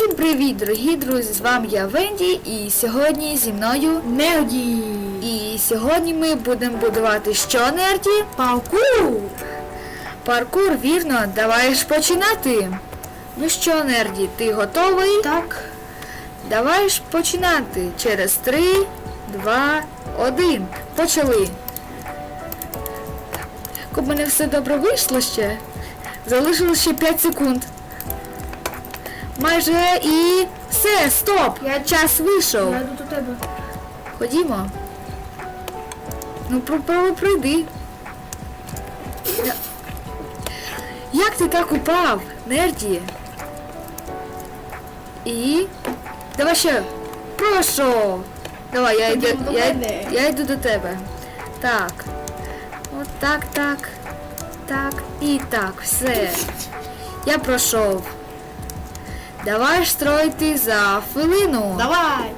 Всім привіт, дорогі друзі! З вами я Венді і сьогодні зі мною Нерді! і сьогодні ми будемо будувати що, Нерді? Паркур! Паркур, вірно, давай ж починати. Ну що, Нерді, ти готовий? Так. Давай ж починати. Через 3, 2, 1. Почали. У мене все добре вийшло ще. Залишилось ще 5 секунд. Майже і все, стоп! Я- Час вийшов. Я йду до тебе. Ходімо. Ну, про, про, пройди. Я- Як ти так упав, нерді? І. Давай ще. Прошу. Давай, я йду, я, я йду до тебе. Так. От так, так. Так і так. Все. Я пройшов. Давай строїти за хвилину. Давай!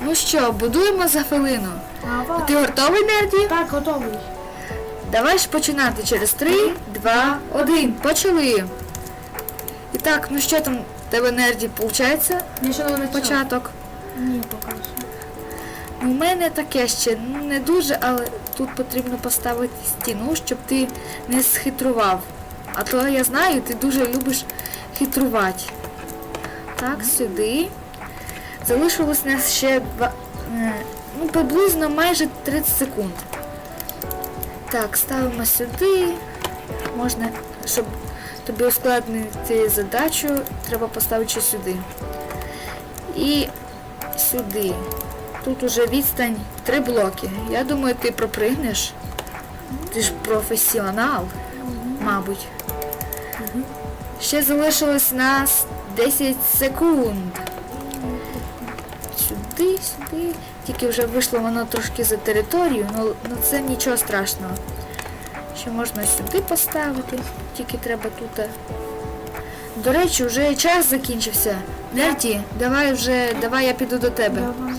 Ну що, будуємо за хвилину. Давай. Ти готовий, Нерді? Так, готовий. Давай ж починати через 3, 2, 1. Почали. І так, ну що там в тебе Нерді, виходить? Ще не. Початок. Ні, поки що. У мене таке ще ну, не дуже, але тут потрібно поставити стіну, щоб ти не схитрував. А то я знаю, ти дуже любиш хитрувати. Так, сюди. Залишилось нас ще два, е, ну, приблизно майже 30 секунд. Так, ставимо сюди. Можна, щоб тобі ускладнити задачу, треба поставити сюди. І сюди. Тут уже відстань три блоки. Я думаю, ти пропригнеш. Ти ж професіонал, мабуть. Ще залишилось нас 10 секунд. Сюди, сюди. Тільки вже вийшло воно трошки за територію, ну, ну це нічого страшного. Ще можна сюди поставити, тільки треба тут. До речі, вже час закінчився. Нерді, давай вже, давай я піду до тебе. Давай.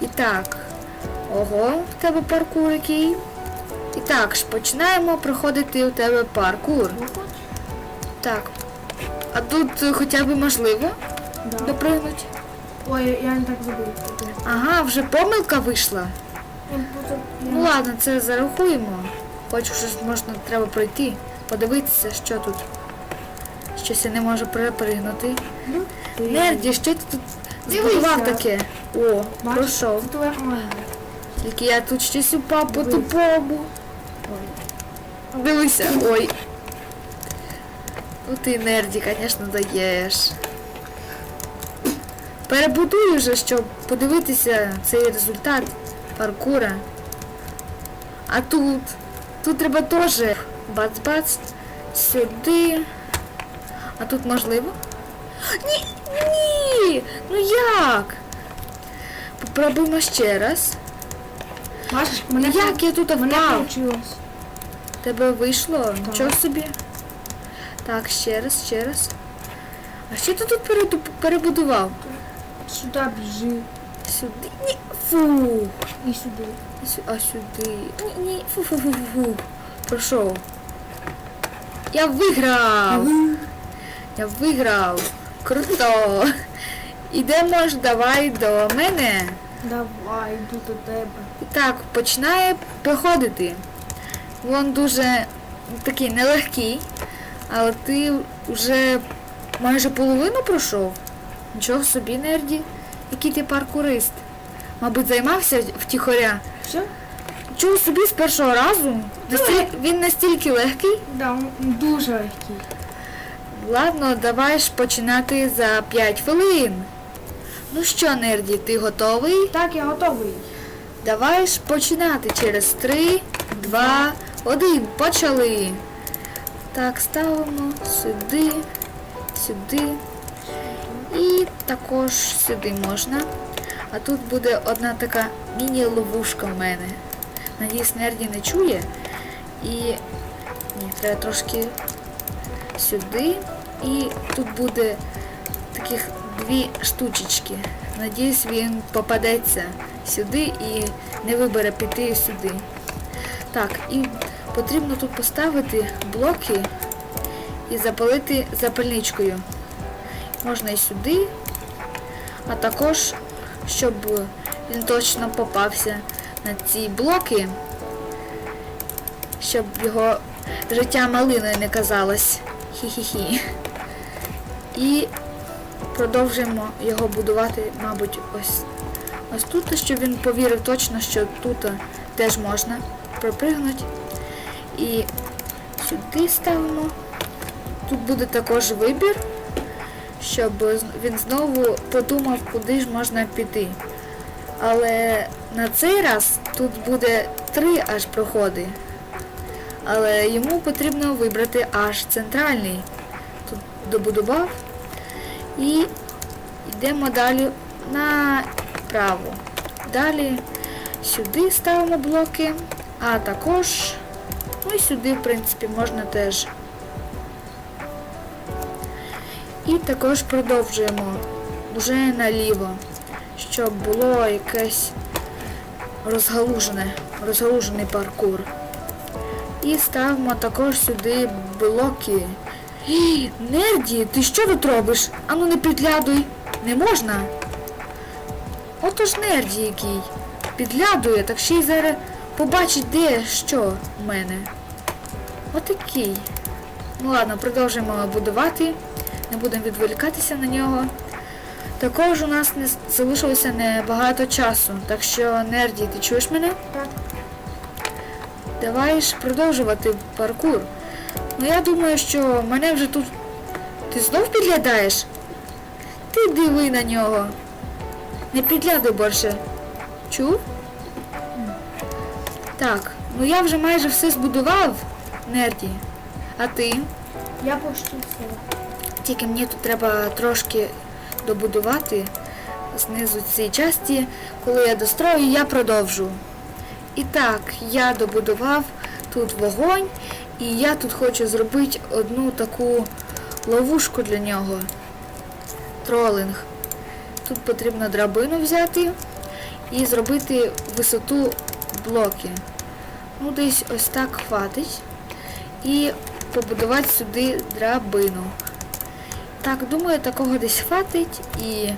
І так. Ого, в тебе паркур який. І так ж, починаємо проходити у тебе паркур. Так. А тут е, хоча б можливо Да. допригнути. Ой, я не так забув. Ага, вже помилка вийшла. Я буду- Ну ладно, це зарахуємо. Хочу, щось можна треба пройти, подивитися, що тут. Щось я не можу перепригнути. Ну, Нерді, що ти тут Дивися. збудував таке? О, Бачиш? пройшов. Це твоя команда. Тільки я тут щось упав по Дивись. тупому. Дивися, ой. Ну ти нерді, звісно, даєш. Перебудую вже, щоб подивитися цей результат паркура. А тут, тут треба теж бац-бац, сюди. А тут можливо? Ні, ні! Ну як? Попробуємо ще раз. Ну мене як я тут впав? Тебе вийшло? Нічого собі. Так, ще раз, ще раз. А що ти тут перебудував? Сюди біжи. Сюди. Ні. Фу. І сюди. І сю- А сюди. Ні, ні. Фу, фу, фу, фу, фу. Пройшов. Я виграв. Я виграв. Круто. Ідемо ж давай до мене. Давай, йду до тебе. Так, починає проходити. Він дуже такий нелегкий, але ти вже майже половину пройшов. Нічого собі, нерді. Який ти паркурист. Мабуть, займався втіхоря. Все? Чого собі з першого разу? Настіль- Він настільки легкий. Да, дуже легкий. Ладно, давай ж починати за 5 хвилин. Ну що, нерді, ти готовий? Так, я готовий. Давай ж починати через 3, 2, 1. Почали. Так, ставимо сюди, сюди. І також сюди можна. А тут буде одна така міні-ловушка в мене. Надіюсь, Нерді не чує. І ні, треба трошки сюди. І тут буде таких дві штучечки. Надіюсь, він попадеться сюди і не вибере піти сюди. Так, і потрібно тут поставити блоки і запалити запальничкою. можна і сюди, а також, щоб він точно попався на ці блоки, щоб його життя малиною не казалось. Хі-хі-хі. І продовжуємо його будувати, мабуть, ось, ось тут, щоб він повірив точно, що тут теж можна пропригнути. І сюди ставимо. Тут буде також вибір, щоб він знову подумав, куди ж можна піти. Але на цей раз тут буде три аж проходи. Але йому потрібно вибрати аж центральний. Тут добудував. І йдемо далі направо. Далі сюди ставимо блоки, а також, ну і сюди, в принципі, можна теж. І також продовжуємо вже наліво, щоб було якесь розгалужене, розгалужений паркур. І ставимо також сюди блоки. Ій, Нерді, ти що тут робиш? Ану не підглядуй. Не можна. Отож нерді який. Підглядує, так ще й зараз побачить, де що в мене. Отакий. Ну ладно, продовжуємо будувати. Не будемо відволікатися на нього. Також у нас не залишилося небагато часу, так що нерді, ти чуєш мене? Так. Давай ж продовжувати паркур. Ну я думаю, що мене вже тут. Ти знов підглядаєш? Ти диви на нього. Не підглядуй більше. Чув? Так, ну я вже майже все збудував, Нерді. А ти? Я почти все. Тільки мені тут треба трошки добудувати знизу цієї часті. Коли я дострою, я продовжу. І так, я добудував тут вогонь, і я тут хочу зробити одну таку ловушку для нього. Тролинг. Тут потрібно драбину взяти і зробити висоту блоки. Ну, десь ось так хватить. І побудувати сюди драбину. Так, думаю, такого десь хватить і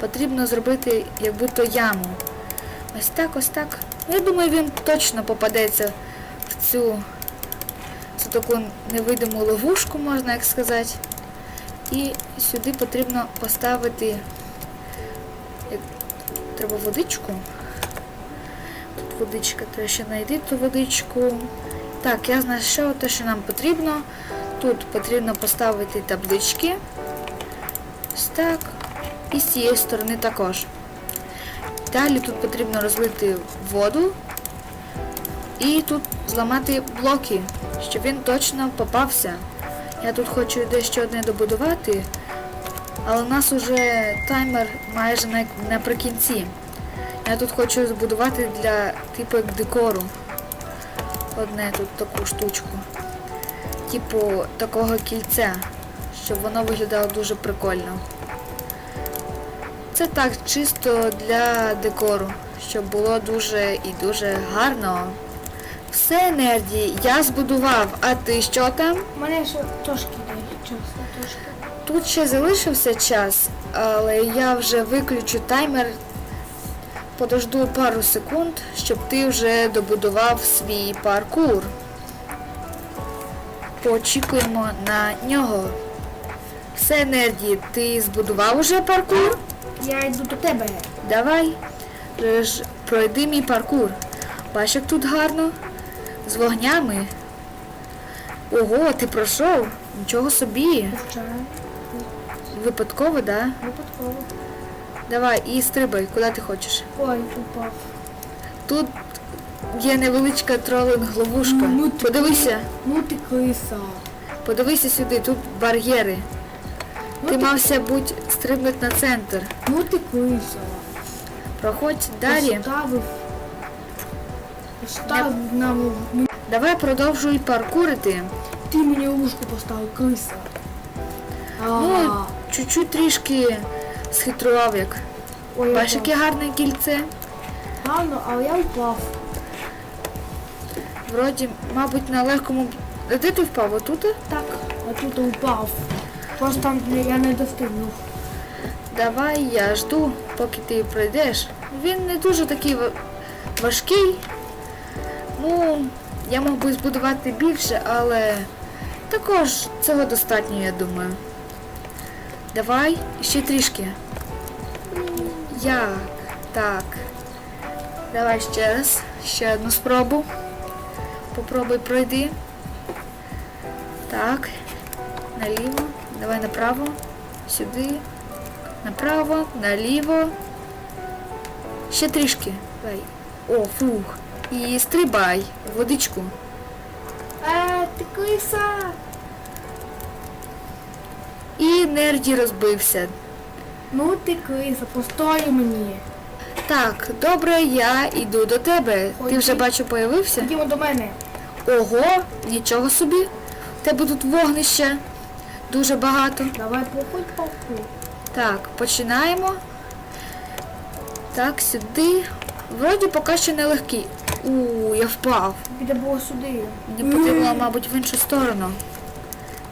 потрібно зробити як будто яму. Ось так, ось так. Ну, Я думаю, він точно попадеться в цю, цю таку невидиму ловушку, можна як сказати. І сюди потрібно поставити треба водичку. Тут водичка, треба ще знайти ту водичку. Так, я знайшов те, що нам потрібно. Тут потрібно поставити таблички. Ось так. І з цієї сторони також. Далі тут потрібно розлити воду. І тут зламати блоки, щоб він точно попався. Я тут хочу дещо одне добудувати, але у нас уже таймер майже наприкінці. Я тут хочу збудувати для типу декору. Одне тут таку штучку. Типу такого кільця, щоб воно виглядало дуже прикольно. Це так чисто для декору, щоб було дуже і дуже гарно. Все, нерді, я збудував, а ти що там? У мене ще трошки є часу. Тут ще залишився час, але я вже виключу таймер. Подожду пару секунд, щоб ти вже добудував свій паркур. Поочікуємо на нього. Все, Нерді, ти збудував уже паркур? Я йду до тебе. Давай, е, пройди мій паркур. Бачиш, як тут гарно? З вогнями. Ого, ти пройшов? Нічого собі. Випадково, да? Випадково. Давай і стрибай, куди ти хочеш. Ой, упав. Тут є невеличка тролинг-ловушка. Ну, ти- Подивися, Ну ти киса. подивися сюди, тут бар'єри. Ну Ти ти, мався будь стрибнути на центр. ну ти киса. Проходь далі. Поставив. Поставив нам. Давай продовжуй паркурити. Ти мені ушку поставив, киса. Ну, чуть-чуть трішки як. Ой, Бачиш, яке гарне кільце. Гарно, але я впав. Вроді, мабуть, на легкому. Де ти впав? Отут? Так, а тут упав. Просто там я не достигнув. Давай я жду, поки ти пройдеш. Він не дуже такий важкий. Ну, я мог би збудувати більше, але також цього достатньо, я думаю. Давай ще трішки. Як? Так. Давай ще раз. Ще одну спробу. Попробуй пройди. Так. Наліво. Давай направо. Сюди. Направо, наліво. Ще трішки. Давай. О, фух. І стрибай в водичку. Е, ти криса! І нерді розбився. Ну ти криса, постой мені. Так, добре, я йду до тебе. Ти вже бачу появився? Ходімо до мене. Ого, нічого собі. У тебе тут вогнище. Дуже багато. Давай проходь палку. Так, починаємо. Так, сюди. Вроді поки що нелегкий. У, я впав. Піде було сюди. Мені потрібно, мабуть, в іншу сторону.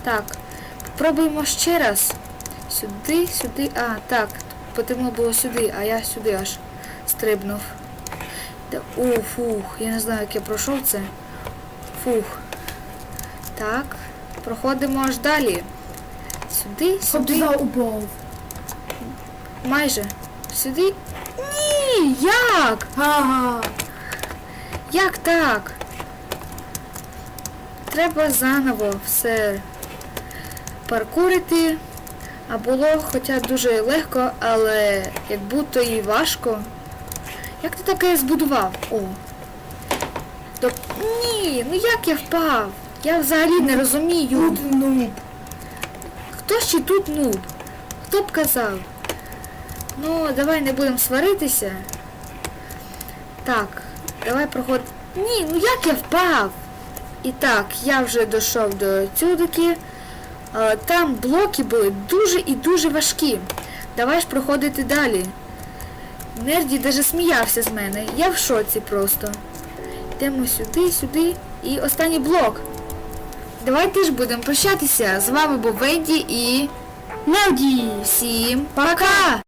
Так, пробуємо ще раз. Сюди, сюди. А, так, потрібно було сюди, а я сюди аж стрибнув. Та- О, фух, я не знаю, як я пройшов це. Фух. Так, проходимо аж далі. Сюди, сюди. упав. Майже. Сюди. Ні, як? Ага. Як так? Треба заново все паркурити. А було хоча дуже легко, але як будто і важко. Як ти таке збудував? О. До... Ні, ну як я впав? Я взагалі не розумію. Тут нуб. Хто ще тут нуб? Хто б казав? Ну, давай не будемо сваритися. Так, давай проход. Ні, ну як я впав? І так, я вже дійшов до цюдики. А, Там блоки були дуже і дуже важкі. Давай ж проходити далі. Нерді даже сміявся з мене. Я в шоці просто. Йдемо сюди, сюди. І останній блок. Давайте ж будемо прощатися. З вами був Венді і Нерді! Всім пока!